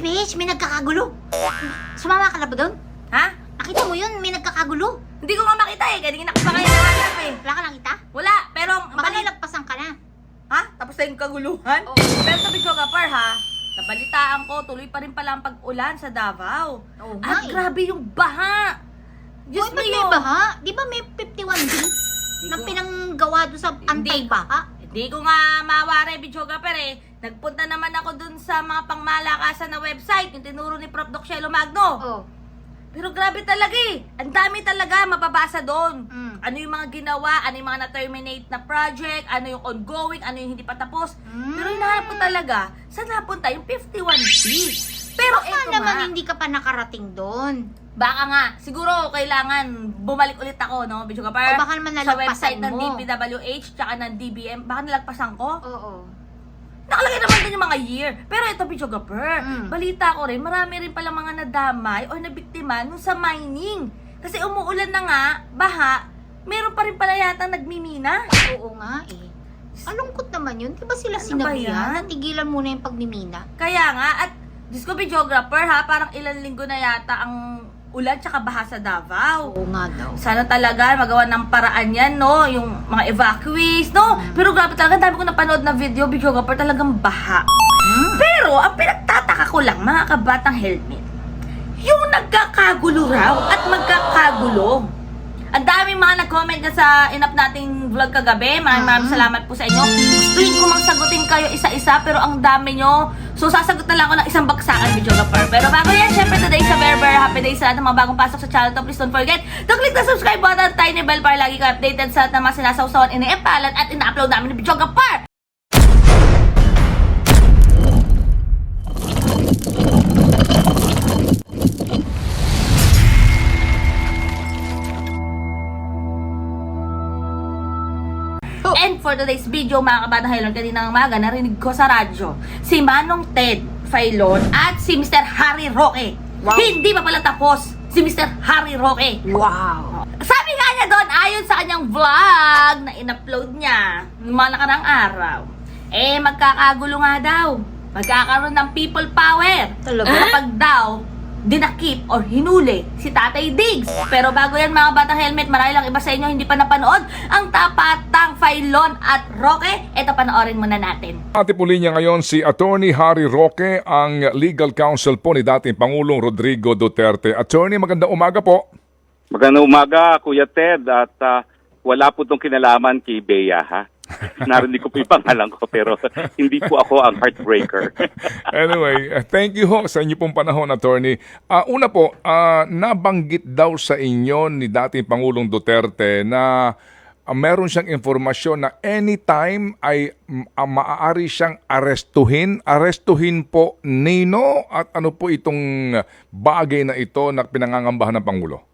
Besh, Besh, may nagkakagulo. Sumama ka na ba doon? Ha? Nakita mo yun, may nagkakagulo. Hindi ko nga makita eh. Kanina ko pa kayo nahanap eh. Wala ka nakita? Wala, pero Baka bali... nalagpasan ka na. Ha? Tapos na yung kaguluhan? Oo. Pero sabi ko kapar ha, nabalitaan ko, tuloy pa rin pala ang pag-ulan sa Davao. Oo nga At eh. grabe yung baha. Diyos Diyos ba't may baha? Di ba may 51 din na ko- pinanggawa doon sa antay-baha? Hindi ko nga mawari, videographer eh. Nagpunta naman ako dun sa mga pangmalakasan na website, yung tinuro ni Prof. Doc Shelo Magno. Oo. Pero grabe talaga eh. Ang dami talaga mababasa doon. Mm. Ano yung mga ginawa, ano yung mga na-terminate na project, ano yung ongoing, ano yung hindi pa tapos. Mm. Pero hinahanap ko talaga, saan napunta yung 51B? Pero Baka eto naman nga, hindi ka pa nakarating doon. baka nga, siguro kailangan bumalik ulit ako, no? Video ka O baka naman sa nalagpasan website ng mo. DPWH, tsaka ng DBM, baka nalagpasan ko. Oo. Nakalagay naman din yung mga year. Pero ito, videographer, Mm. balita ko rin, marami rin pala mga nadamay o nabiktima nung sa mining. Kasi umuulan na nga, baha, meron pa rin pala yata nagmimina. Oo nga eh. Alungkot naman yun. Di ba sila Ano ba sinabihan? yan? Natigilan muna yung pagmimina. Kaya nga, at Diyos ko, videographer ha, parang ilang linggo na yata ang ulan tsaka baha sa Davao. Oo nga daw. Sana talaga magawa ng paraan yan, no? Yung mga evacuees, no? Pero grabe talaga, dami ko napanood na video, videographer talagang baha. Hmm. Pero, ang pinagtataka ko lang, mga kabatang helmet, yung nagkakagulo raw at magkakagulo. Ang daming mga nag-comment na sa inap nating vlog kagabi. Maraming maraming Mhm. salamat po sa inyo. Gustuin ko mang sagutin kayo isa-isa, pero ang dami nyo. So, sasagot na lang ako ng isang baksakan, video kapar. Pero bago yan, syempre today sa very, very happy day sa lahat ng mga bagong pasok sa channel to. Please don't forget to click the subscribe button, tiny bell para lagi ka updated sa lahat ng mga sinasawsawan, ini-empalan at ina-upload namin ng video kapar. For today's video, mga kabata Hailon, kaninang umaga, narinig ko sa radyo, si Manong Ted Failon at si Mr. Harry Roque. Wow. Hindi pa pala tapos si Mr. Harry Roque. Wow. Sabi nga niya doon, ayon sa kanyang vlog na in-upload niya ng mga nakarang araw, eh magkakagulo nga daw. Magkakaroon ng people power. Talaga? Kapag daw, dinakip or hinuli si Tatay Diggs. Pero bago yan mga batang helmet, marami lang iba sa inyo hindi pa napanood ang tapatang Failon at Roque. Ito panoorin muna natin. Ate po linya ngayon si Attorney Harry Roque, ang legal counsel po ni dating Pangulong Rodrigo Duterte. Attorney, magandang umaga po. Magandang umaga, Kuya Ted. At ah, wala po itong kinalaman kay Bea, ha? Narinig ko po yung pangalan ko, pero hindi po ako ang heartbreaker. Anyway, uh, thank you ho sa inyo pong panahon, Attorney. Ah, una po, ah, nabanggit daw sa inyo ni dating Pangulong Duterte na ah, meron siyang informasyon na anytime ay ah, maaari siyang arestuhin. Arestuhin po nino at ano po itong bagay na ito na pinangangambahan ng Pangulo?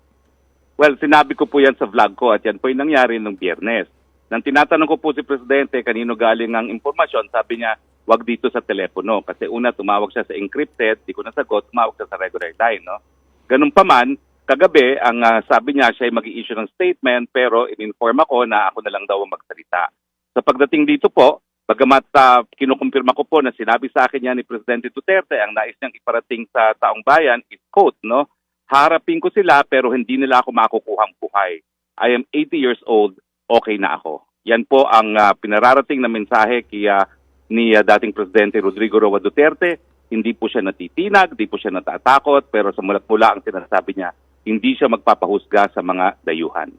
well, sinabi ko po yan sa vlog ko at yan po yung nangyari nung biyernes. Nang tinatanong ko po si Presidente kanino galing ang impormasyon, sabi niya, wag dito sa telepono. Kasi una, tumawag siya sa encrypted, di ko nasagot, tumawag siya sa regular line. No? Ganun pa man, kagabi, ang ah, sabi niya siya ay mag issue ng statement, pero in-inform ako na ako na lang daw ang magsalita. Sa pagdating dito po, bagamat uh, kinukumpirma ko po na sinabi sa akin niya ni Presidente Duterte, ang nais niyang iparating sa taong bayan is quote, no? Harapin ko sila pero hindi nila ako makukuhang buhay. I am 80 years old, okay na ako. Yan po ang ah, pinararating na mensahe kaya ni ah, dating Presidente Rodrigo Roa Duterte. Hindi po siya natitinag, hindi po siya natatakot, pero sa mulat-mula ang sinasabi niya, hindi siya magpapahusga sa mga dayuhan.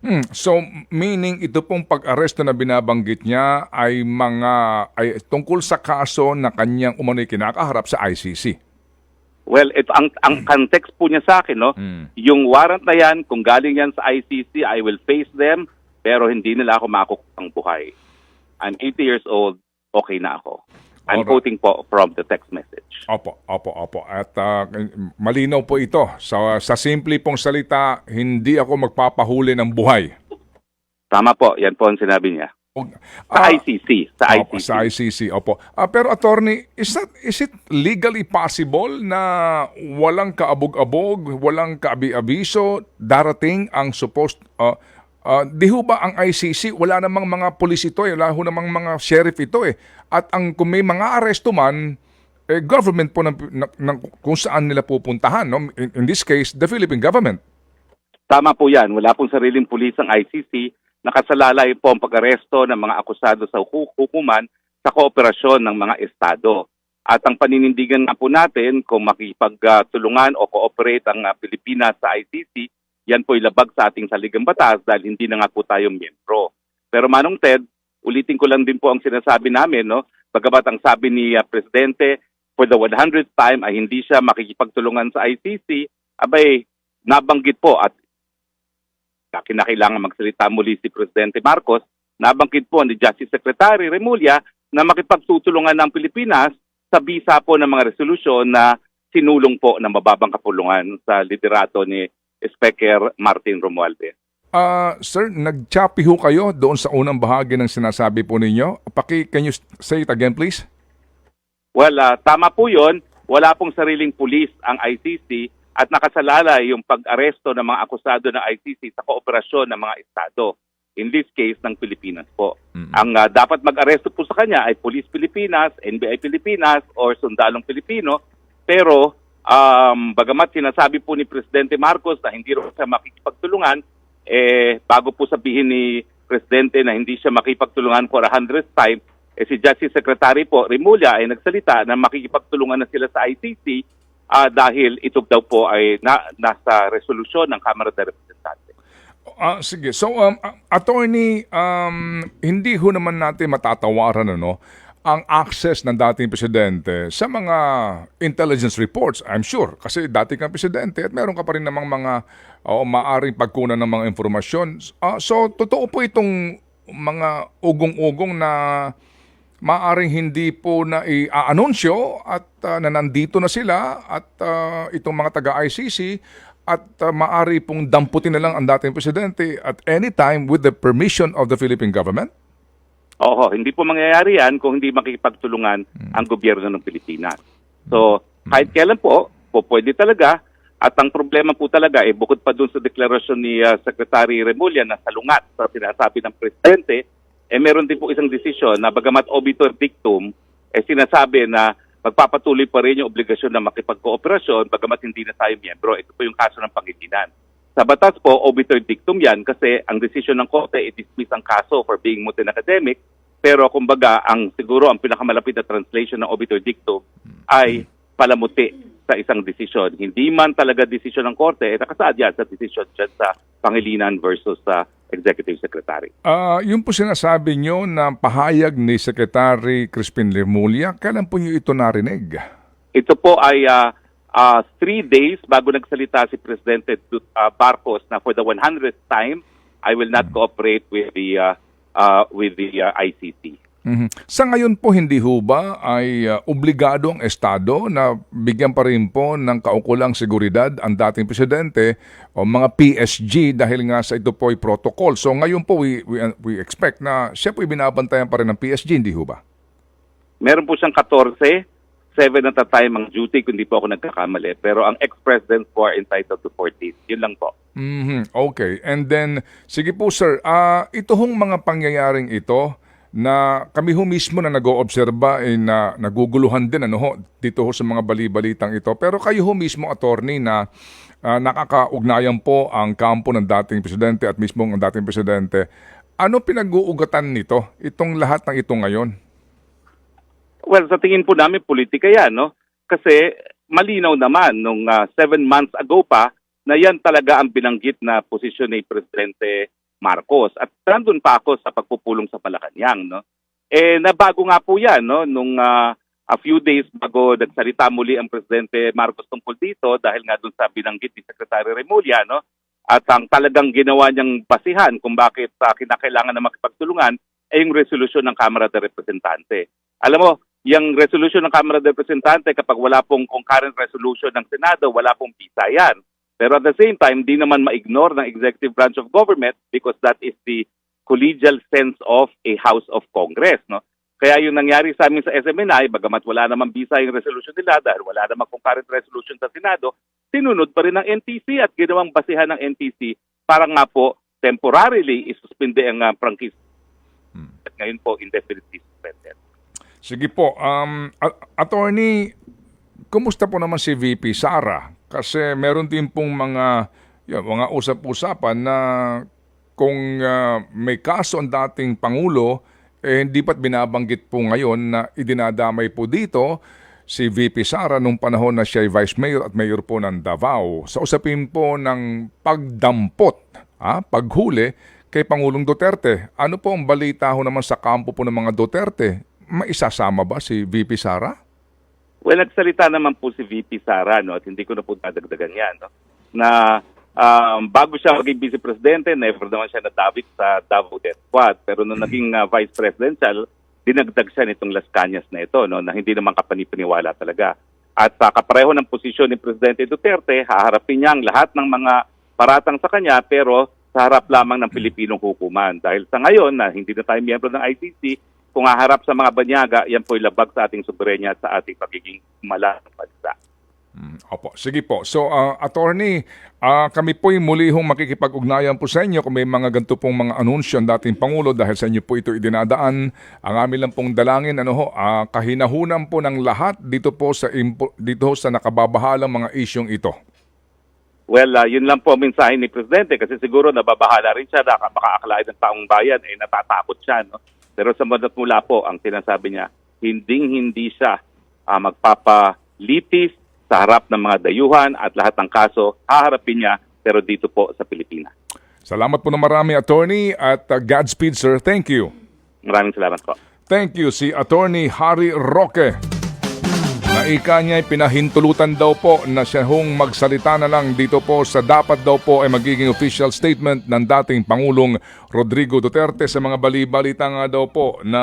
Hmm, So, meaning ito pong pag-aresto na binabanggit niya ay mga ay tungkol sa kaso na kanyang umano'y kinakaharap sa ICC. Well, ito ang ang context po niya sa akin, no? Mm. Yung warrant na yan, kung galing yan sa ICC, I will face them, pero hindi nila ako makukupang buhay. I'm 80 years old, okay na ako. I'm Alright. quoting po from the text message. Opo, opo, opo. At ah, malinaw po ito. Sa, sa simple pong salita, hindi ako magpapahuli ng buhay. Tama po, yan po ang sinabi niya. O- Sa ah, ICC, sa Opo, ICC. sa ICC, opo. Ah, pero attorney, is, that, is it legally possible na walang kaabog-abog, walang kaabi-abiso, darating ang supposed... ah, ah, di ho ba ang ICC, wala namang mga pulis ito eh, wala ho namang mga sheriff ito eh. At ang kung may mga aresto man, eh, government po ng, ng, ng kung saan nila pupuntahan. No? In, in this case, the Philippine government. Tama po yan. Wala pong sariling pulis ang ICC. Nakasalalay po ang pag-aresto ng mga akusado sa hu- hukuman sa kooperasyon ng mga estado. At ang paninindigan nga po natin kung makipagtulungan o cooperate ang ah, Pilipinas sa ICC, yan po ilabag sa ating saligang batas dahil hindi na nga po tayo miyembro. Pero Manong Ted, ulitin ko lang din po ang sinasabi namin, no? Bagamat ang sabi ni ah, Presidente, for the 100th time ay hindi siya makikipagtulungan sa ICC, abay, nabanggit po at na kinakailangan magsalita muli si Presidente Marcos, nabanggit po ni Justice Secretary Remulla na makipagtutulungan ng Pilipinas sa bisa po ng mga resolusyon na sinulong po ng mababang kapulungan sa liderato ni Speaker Martin Romualdez. Ah, sir, nag-choppy ho kayo doon sa unang bahagi ng sinasabi po ninyo. Paki, can you say it again, please? Well, ah, tama po yun. Wala pong sariling pulis ang ICC at nakasalalay yung pag-aresto ng mga akusado ng ICC sa kooperasyon ng mga estado. In this case, ng Pilipinas po. Ang ah, dapat mag-aresto po sa kanya ay Police Pilipinas, NBI Pilipinas, or Sundalong Pilipino. Pero, um, bagamat sinasabi po ni Presidente Marcos na hindi rin siya makikipagtulungan, eh, bago po sabihin ni Presidente na hindi siya makipagtulungan for a hundredth time, eh, si Justice Secretary po, Remulla, ay nagsalita na makikipagtulungan na sila sa ICC ah, dahil ito daw po ay na, nasa resolusyon ng Kamara de Representantes. Ah, sige. So, um, ah, attorney, um, hindi ho naman natin matatawaran ano, ang access ng dating presidente sa mga intelligence reports, I'm sure. Kasi dati kang presidente at meron ka pa rin namang mga o maaring pagkunan ng mga informasyon. Ah, so, totoo po itong mga ugong-ugong na maaring hindi po na i-anunsyo at ah, na nandito na sila at ah, itong mga taga-ICC at uh, maari pong damputin na lang ang dating presidente at any time with the permission of the Philippine government? Oo, hindi po mangyayari yan kung hindi makikipagtulungan ang gobyerno ng Pilipinas. So, kahit kailan po, po pwede talaga. At ang problema po talaga, eh, bukod pa dun sa deklarasyon ni ah, Secretary Remulla na salungat sa sinasabi ng Presidente, eh meron din po isang desisyon na bagamat obiter dictum, eh sinasabi na magpapatuloy pa rin yung obligasyon na makipagkooperasyon bagamat hindi na tayo miyembro. Ito po yung kaso ng Pangilinan. Sa batas po, obiter dictum yan kasi ang desisyon ng Korte i-dismiss ang kaso for being moot and academic. Pero kumbaga, ang siguro ang pinakamalapit na translation ng obiter dictum ay palamuti sa isang desisyon. Hindi man talaga desisyon ng Korte, eh, nakasaad yan sa desisyon dyan sa Pangilinan versus sa Executive Secretary. Ah, yung po sinasabi nyo na pahayag ni Secretary Crispin Lermulia, kailan po nyo ito narinig? Ito po ay ah, ah, three days bago nagsalita si Presidente ah, Marcos na for the 100th time, I will not cooperate with the ah, ah, with the ah, ICC. Mhm. Sa ngayon po, hindi ho ba ay ah, obligado ang Estado na bigyan pa rin po ng kaukulang seguridad ang dating presidente o mga PSG dahil nga sa ito po ay protocol. So ngayon po, we, we, we expect na siya po ay binabantayan pa rin ng PSG, hindi ho ba? Meron po siyang 14, 7 at a time ang duty kung di po ako nagkakamali. Pero ang ex-president po are entitled to 14. Yun lang po. Mhm. Okay. And then, sige po sir, ah ito hong mga pangyayaring ito na kami ho mismo na nag-oobserba ay na naguguluhan din ano ho dito ho sa mga bali-balitang ito. Pero kayo ho mismo attorney na ah, nakakaugnayan po ang kampo ng dating presidente at mismo ang dating presidente. Ano pinag-uugatan nito? Itong lahat ng ito ngayon? Well, sa tingin po namin, politika yan, no? Kasi malinaw naman nung ah, seven months ago pa na yan talaga ang binanggit na posisyon ni Presidente Marcos. At nandun pa ako sa pagpupulong sa Malacanang, no? Eh, nabago nga po yan, no? Nung ah, a few days bago nagsalita muli ang Presidente Marcos tungkol dito dahil nga dun sa binanggit ni Secretary Remulla, no? At ang talagang ginawa niyang basihan kung bakit uh, kinakailangan na makipagtulungan ay yung resolusyon ng Kamara de Representante. Alam mo, yung resolution ng Kamara de Representante, kapag wala pong concurrent resolution ng Senado, wala pong visa yan. Pero at the same time, di naman ma-ignore ng executive branch of government because that is the collegial sense of a House of Congress. No? Kaya yung nangyari sa amin sa SMNI, bagamat wala namang visa yung resolution nila dahil wala namang concurrent resolution sa Senado, sinunod pa rin ng NTC at ginawang basihan ng NTC para nga po temporarily isuspinde ang uh, prangkis. At ngayon po indefinitely suspended. Sige po, um, attorney, kumusta po naman si VP Sara? Kasi meron din pong mga, yun, mga usap-usapan na kung ah, may kaso ang dating Pangulo, eh hindi pa't binabanggit po ngayon na idinadamay po dito si VP Sara nung panahon na siya ay Vice Mayor at Mayor po ng Davao. Sa usapin po ng pagdampot, ah, paghuli kay Pangulong Duterte. Ano po ang balita ho naman sa kampo po ng mga Duterte? Maisasama ba si VP Sara? Well, nagsalita naman po si VP Sara, no, at hindi ko na po dadagdagan yan, no, na um, bago siya maging vice presidente, never naman siya nadabit sa Davao Death Squad. Pero nung naging uh, vice presidential, dinagdag siya nitong Las Cañas na ito, no, na hindi naman kapanipaniwala talaga. At sa kapareho ng posisyon ni Presidente Duterte, haharapin niya ang lahat ng mga paratang sa kanya, pero sa harap lamang ng Pilipinong hukuman. Dahil sa ngayon, na hindi na tayo miyembro ng ICC, kung haharap sa mga banyaga, yan po'y labag sa ating soberenya at sa ating pagiging malaking bansa. Mm, Opo, sige po. So, ah, attorney, ah, kami po'y muli hong makikipag-ugnayan po sa inyo kung may mga ganito pong mga anunsyo ang dating Pangulo dahil sa inyo po ito idinadaan. Ang amin lang pong dalangin, ano ho, ah, kahinahunan po ng lahat dito po sa, impo- dito sa nakababahalang mga isyong ito. Well, ah, yun lang po ang mensahe ni Presidente kasi siguro nababahala rin siya, baka akalain ng taong bayan, eh natatakot siya. No? Pero sa mulat mula po, ang sinasabi niya, hinding-hindi siya ah, magpapalitis sa harap ng mga dayuhan at lahat ng kaso, haharapin niya pero dito po sa Pilipinas. Salamat po na marami, attorney, at ah, Godspeed, sir. Thank you. Maraming salamat po. Thank you, si Attorney Harry Roque. Naika niya ay pinahintulutan daw po na siya hong magsalita na lang. Dito po sa dapat daw po ay magiging official statement ng dating Pangulong Rodrigo Duterte sa mga bali-balita nga daw po na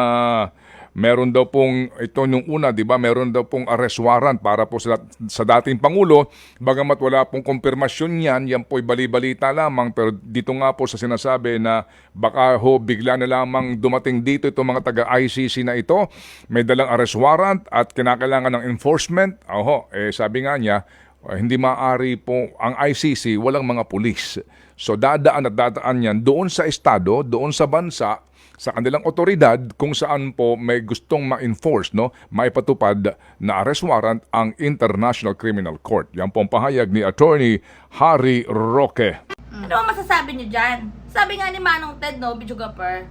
meron daw pong, ito yung una, di ba, meron daw pong arrest warrant para po sa, sa dating Pangulo. Bagamat wala pong konfirmasyon yan, yan po'y bali-balita lamang. Pero dito nga po sa sinasabi na baka ho bigla na lamang dumating dito itong mga taga-ICC na ito. May dalang arrest warrant at kinakailangan ng enforcement. Oho, eh sabi nga niya, eh, hindi maaari po ang ICC, walang mga pulis. So dadaan at dadaan yan doon sa estado, doon sa bansa, sa kanilang otoridad kung saan po may gustong ma-enforce, no, maipatupad na arrest warrant ang International Criminal Court. Yan po ang pahayag ni Attorney Harry Roque. Ano ang masasabi niyo dyan? Sabi nga ni Manong Ted, no, Bijugaper,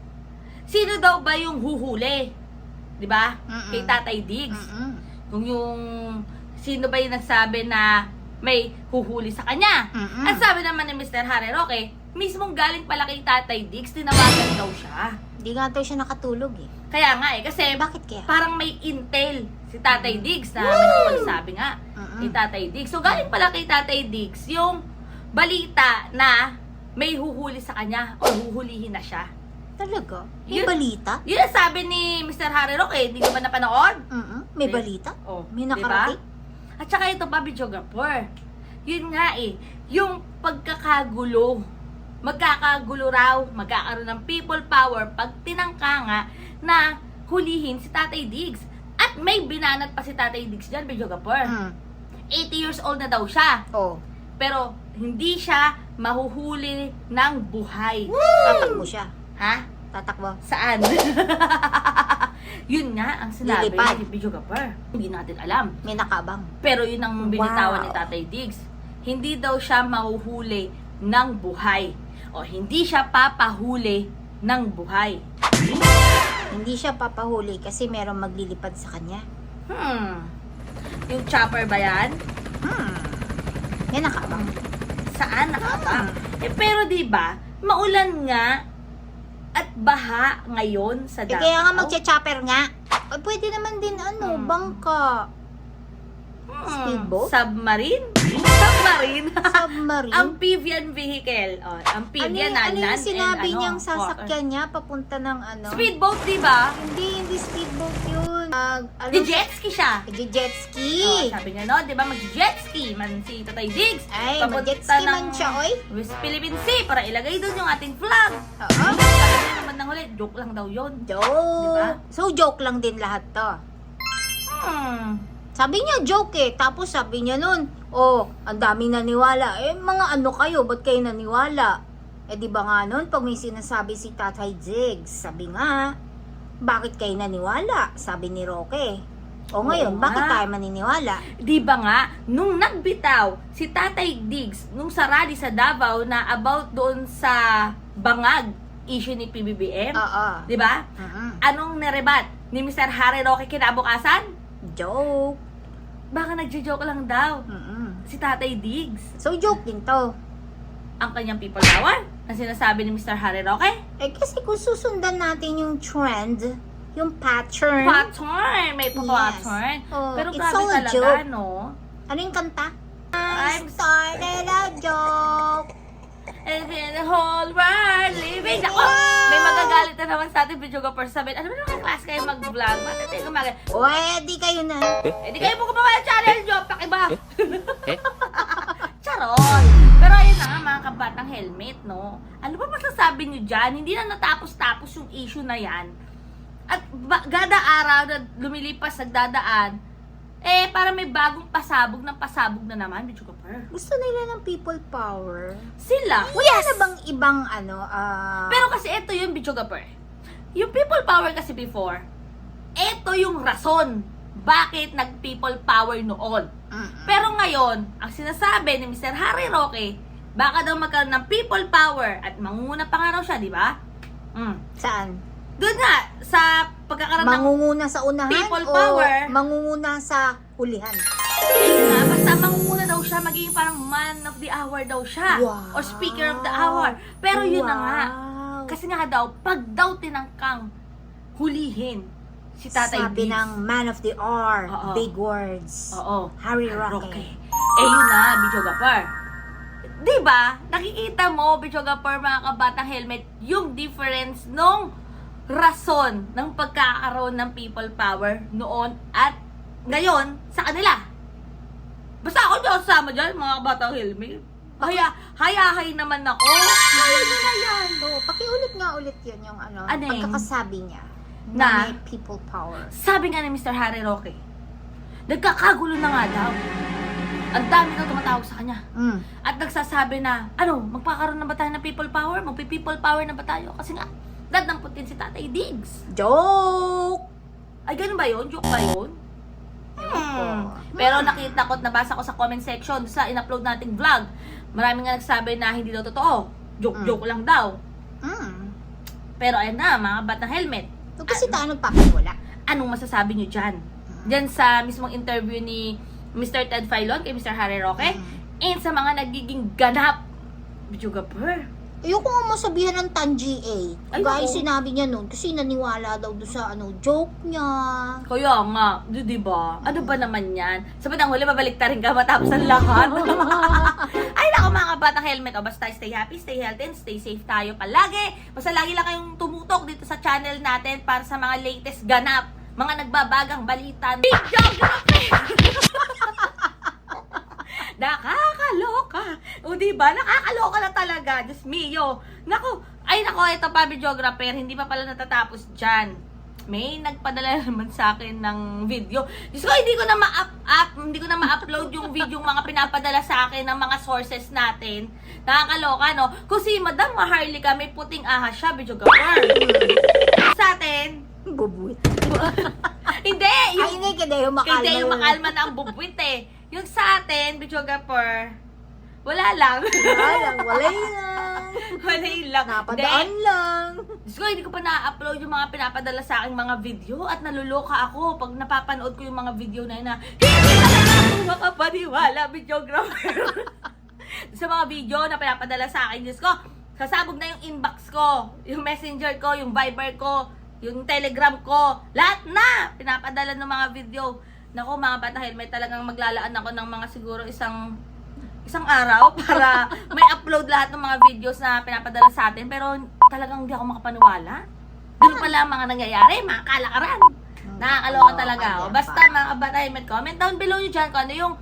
sino daw ba yung huhuli? Di ba? Mm-mm. Kay Tatay Diggs. Mm-mm. Kung yung sino ba yung nagsabi na may huhuli sa kanya. Mm-mm. At sabi naman ni Mr. Harry Roque, mismong galing pala kay Tatay Diggs, tinawagan daw siya. Hindi nga daw siya nakatulog eh. Kaya nga eh, kasi Bakit kaya? parang may intel si Tatay Diggs na may nakapagsabi nga Mm-mm. kay Tatay Diggs. So galing pala kay Tatay Diggs yung balita na may huhuli sa kanya o huhulihin na siya. Talaga? May Yun- balita? Yun ang sabi ni Mr. Harry Roque, hindi ko ba napanood? Mm-mm. May balita? Oh, May di ba? nakarating? At saka ito pa, videographer. Yun nga eh, yung pagkakagulo, magkakagulo raw, magkakaroon ng people power pag tinangka nga na hulihin si Tatay Diggs. At may binanat pa si Tatay Diggs dyan, videographer. Mm. 80 years old na daw siya. Oh, Pero hindi siya mahuhuli ng buhay. tatakbo siya. Ha? Tatakbo. Saan? yun nga ang sinabi Lilipad. ni videographer. Hindi natin alam. May nakabang. Pero yun ang binitawan Wow. ni Tatay Diggs. Hindi daw siya mahuhuli ng buhay. O hindi siya papahuli ng buhay. Hindi siya papahuli kasi merong maglilipad sa kanya. Hmm. Yung chopper ba yan? Hmm. May nakabang. Saan nakabang? Eh pero 'di ba, maulan nga at baha ngayon sa Eh, Davao. kaya nga magcha-chopper nga. Eh, pwede naman din ano, Hmm. bangka. Hmm, Speedboat? Submarine? Submarine? Submarine. amphibian vehicle. Oh, ano, amphibian yung- na ano yung sinabi and, ano, niyang water. sasakyan niya papunta ng ano? Speedboat, di ba? Hindi, hindi speedboat yun. Uh, ano, jet ski siya. jet ski. Oh, sabi niya, no, di ba, mag-jet ski man si Tatay Diggs. Ay, mag-jet ski man siya, oy. West Philippine Sea para ilagay doon yung ating flag. Oo. Sabi niya naman ng huli, joke lang daw yun. Joke. Diba? So, joke lang din lahat to. Hmm. Sabi niya joke eh. Tapos sabi niya nun, oh, ang daming naniwala. Eh, mga ano kayo, ba't kayo naniwala? Eh, di ba nga nun, pag may sinasabi si Tatay Jigs, sabi nga, bakit kayo naniwala? Sabi ni Roque. O ngayon, Oo bakit tayo maniniwala? Di ba nga, nung nagbitaw si Tatay Diggs nung sa rally sa Davao na about doon sa bangag issue ni PBBM, Oo. di ba? Mm-mm. Anong nerebat ni Mr. Harry Roque kinabukasan? Joke. Baka nagjo-joke lang daw Mm-mm. si Tatay Diggs. So, joke din to. Ang kanyang people power na sinasabi ni Mr. Harry Roque. Eh, kasi kung susundan natin yung trend, yung pattern. Pattern! May Yes. pattern. Oh, Pero it's grabe all a talaga, joke. no? Ano yung kanta? I'm I started a joke. And in the whole world living. Ako, may magagalit na naman sa ating video ka per sabihin. Ano ba naman class kayo mag-vlog? Bakit tayo gumagal? Pwede kayo na. Eh, di kayo mo gumawa ng channel nyo. Pakiba. Charot. Pero ayun na nga, mga kabatang helmet, no? Ano ba masasabi nyo dyan? Hindi na natapos-tapos yung issue na yan. At ba, gada araw na lumilipas, nagdadaan, eh, para may bagong pasabog ng pasabog na naman, video ka per. Gusto nila ng people power. Sila. Wala na bang ibang ano, ah... Pero kasi ito yung videographer. Yung people power kasi before, ito yung rason bakit nag-people power noon. Mm-mm. Pero ngayon, ang sinasabi ni Mr. Harry Roque, baka daw magkaroon ng people power at mangunguna pa nga raw siya, di ba? Mm. Saan? Doon nga, sa pagkakaroon ng... Mangunguna sa unahan People o power. mangunguna sa hulihan? Nga, basta mangunguna daw siya, magiging parang man of the hour daw siya. Wow. Or speaker of the hour. Pero yun na nga, Wow. Kasi nga daw, pag daw tinangkang hulihin si Tatay Sabi Diggs. ng man of the hour, Oo. big words. Oo. Harry Roque. Roque. Eh yun na, Bichogapar. Di ba? Nakikita mo, Bichogapar, mga kabatang helmet, yung difference nung rason ng pagkakaroon ng people power noon at ngayon sa kanila. Basta ako dyan kasama dyan, mga kabatang helmet. Haya, hayahay naman ako. Kaya nyo na yan. So, pakiulit nga ulit yun yung ano, Ano pagkakasabi niya Na? na, may people power. Sabi nga ni Mr. Harry Roque, nagkakagulo na nga daw. Ang dami daw tumatawag sa kanya. Mm. At nagsasabi na, ano, magpakaroon na ba tayo ng people power? Magpi-people power na ba tayo? Kasi nga, dadamputin si Tatay Diggs. Joke! Ay, ganun ba yun? Joke ba yun? Hmm. Pero nakita ko at nabasa ko sa comment section sa in-upload nating vlog. Maraming nga nagsabi na hindi daw totoo. Joke-joke lang daw. Mm. Pero ayun na, mga batang helmet. So, kasi tayo nagpapawala. Anong masasabi nyo dyan? Dyan sa mismong interview ni Mr. Ted Filon kay Mr. Harry Roque. And sa mga nagiging ganap. Bijogaper. Ayoko nga masabihan ng Tanji A. Ay, Gaya oo. sinabi niya nun, kasi naniwala daw doon sa ano, joke niya. Kaya nga, di, di ba? Ano ba naman yan? Sabi ng huli, babalik rin ka matapos ang lahat. Ay, nako mga batang helmet. O, basta stay happy, stay healthy, and stay safe tayo palagi. Basta lagi lang kayong tumutok dito sa channel natin para sa mga latest ganap, mga nagbabagang balita. Videography! Nakakaloka. O, di ba? Nakakaloka na talaga. Diyos mio. Nako, ay nako, ito pa, videographer. Hindi pa pala natatapos dyan. May nagpadala naman sa akin ng video. Diyos ko, hindi ko na ma-up, up, hindi ko na ma-upload yung video yung mga pinapadala sa akin ng mga sources natin. Nakakaloka, no? Kung si Madam Maharlika, may puting ahas siya, videographer. Sa atin, Bubuit. hindi, Ay, yung hindi, kaya yung makalma. kaya yung yun. makalma na ang bubwit eh. Yung sa atin, videographer, wala lang. Wala lang, wala lang. wala lang. Napadaan lang. Diyos ko, hindi ko pa na-upload yung mga pinapadala sa aking mga video at naluloka ako pag napapanood ko yung mga video na yun na hindi ako makapaniwala, videographer. sa mga video na pinapadala sa akin, Diyos ko, sasabog na yung inbox ko, yung messenger ko, yung viber ko, yung telegram ko, lahat na pinapadala ng mga video. Nako, mga bata helmet, talagang maglalaan ako ng mga siguro isang isang araw para may upload lahat ng mga videos na pinapadala sa atin pero talagang hindi ako makapaniwala. Ganun pala ang mga nangyayari, mga kalakaran. Nakakaloka Oo, talaga. ayan O, basta mga kabata helmet, comment down below nyo dyan kung ano yung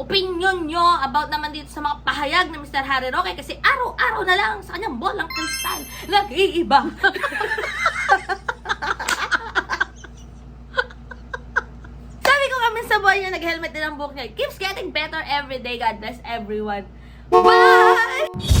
opinion nyo about naman dito sa mga pahayag ni Mr. Harry Roque kasi araw-araw na lang sa kanyang bolang kristal nag-iiba. Sabi ko kami sa buhay niya, nag-helmet din ang buhok niya. Keeps getting better every day. God bless everyone. Bye!